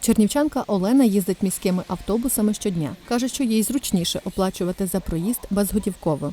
Чернівчанка Олена їздить міськими автобусами щодня. Каже, що їй зручніше оплачувати за проїзд безготівково.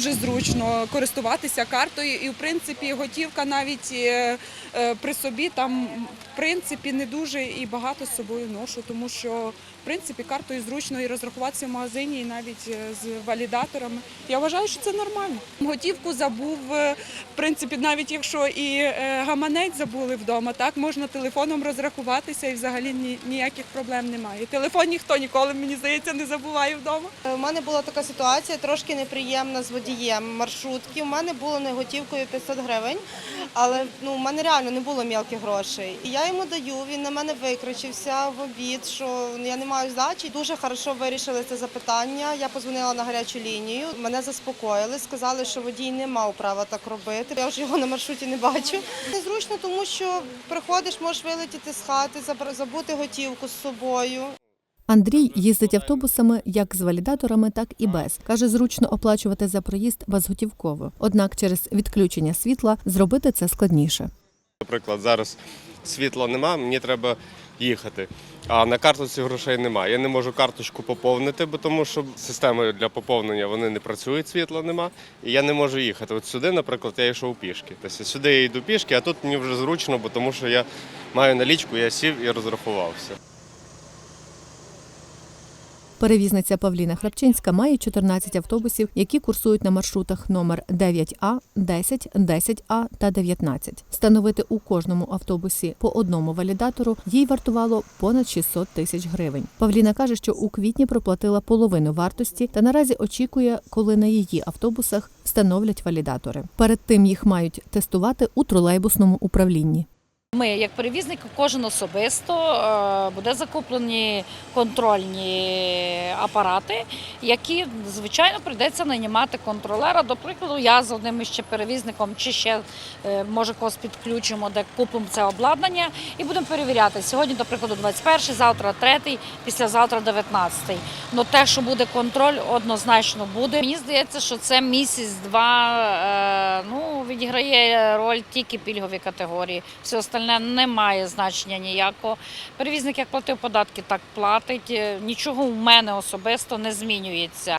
Дуже зручно користуватися картою, і в принципі готівка навіть е, е, при собі там в принципі не дуже і багато з собою ношу, тому що в принципі картою зручно і розрахуватися в магазині, і навіть е, з валідаторами. Я вважаю, що це нормально. Готівку забув, в принципі, навіть якщо і гаманець забули вдома, так можна телефоном розрахуватися і взагалі ні- ніяких проблем немає. Телефон ніхто ніколи, мені здається, не забуває вдома. У мене була така ситуація трошки неприємна з водієм маршрутки. У мене було не готівкою 500 гривень, але ну, у мене реально не було мілких грошей. І я йому даю, він на мене викричився в обід, що я не маю здачі. Дуже хорошо вирішили це запитання. Я позвонила на гарячу лінію, мене заспокоїли, сказали, що водій не мав права так робити. Я вже його на маршруті не бачу. Незручно, тому що приходиш, можеш вилетіти з хати, забути готівку з собою. Андрій їздить автобусами як з валідаторами, так і без. Каже, зручно оплачувати за проїзд безготівково. Однак через відключення світла зробити це складніше. Наприклад, зараз світла нема, мені треба їхати. А на карточці грошей немає. Я не можу карточку поповнити, бо тому що системи для поповнення вони не працюють, світла нема, і я не можу їхати. От сюди, наприклад, я йшов пішки. Тобто сюди я йду пішки, а тут мені вже зручно, бо тому що я маю налічку, я сів і розрахувався. Перевізниця Павліна Храпчинська має 14 автобусів, які курсують на маршрутах номер 9А, 10, 10А та 19. Встановити у кожному автобусі по одному валідатору їй вартувало понад 600 тисяч гривень. Павліна каже, що у квітні проплатила половину вартості та наразі очікує, коли на її автобусах встановлять валідатори. Перед тим їх мають тестувати у тролейбусному управлінні. Ми, як перевізник, кожен особисто е, буде закуплені контрольні апарати, які звичайно прийдеться нанімати контролера. До прикладу, я з одним ще перевізником, чи ще е, може когось підключимо, де купимо це обладнання, і будемо перевіряти. Сьогодні, до прикладу, 21, завтра 3, післязавтра 19. Ну те, що буде контроль, однозначно буде. Мені здається, що це місяць-два е, ну, відіграє роль тільки пільгові категорії. Все остальне не має значення ніякого. Перевізник як платив податки, так платить. Е, Нічого в мене особисто не змінюється.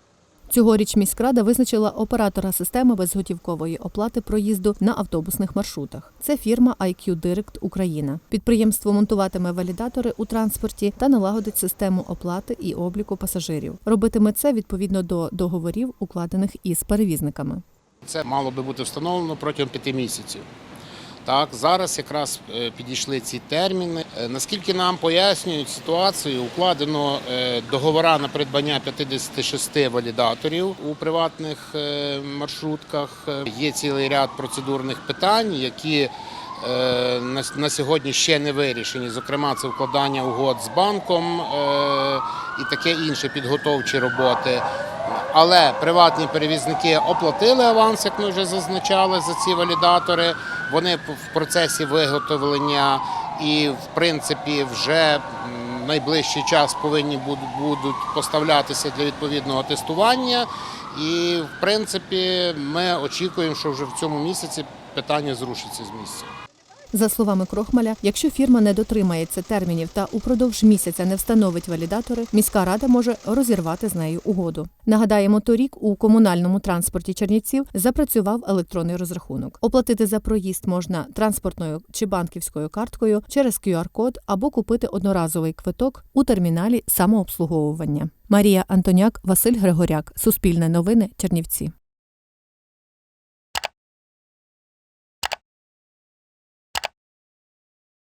Цьогоріч міськрада визначила оператора системи безготівкової оплати проїзду на автобусних маршрутах. Це фірма IQ Direct Україна. Підприємство монтуватиме валідатори у транспорті та налагодить систему оплати і обліку пасажирів. Робитиме це відповідно до договорів, укладених із перевізниками. Це мало би бути встановлено протягом п'яти місяців. Так, зараз якраз е, підійшли ці терміни. Е, Наскільки нам пояснюють ситуацію, укладено е, договора на придбання 56 валідаторів у приватних маршрутках. Є цілий ряд процедурних питань, які на- сьогодні ще не вирішені. Зокрема, це укладання угод з банком і таке інше підготовчі роботи. Але приватні перевізники оплатили аванс, як ми вже зазначали, за ці валідатори. Вони в процесі виготовлення і, в принципі, вже найближчий час повинні будуть, поставлятися для відповідного тестування. І, в принципі, ми очікуємо, що вже в цьому місяці питання зрушиться з місця. За словами Крохмаля, якщо фірма не дотримається термінів та упродовж місяця не встановить валідатори, міська рада може розірвати з нею угоду. Нагадаємо, торік у комунальному транспорті Чернівців запрацював електронний розрахунок. Оплатити за проїзд можна транспортною чи банківською карткою через QR-код або купити одноразовий квиток у терміналі самообслуговування. Марія Антоняк, Василь Григоряк, Суспільне новини, Чернівці.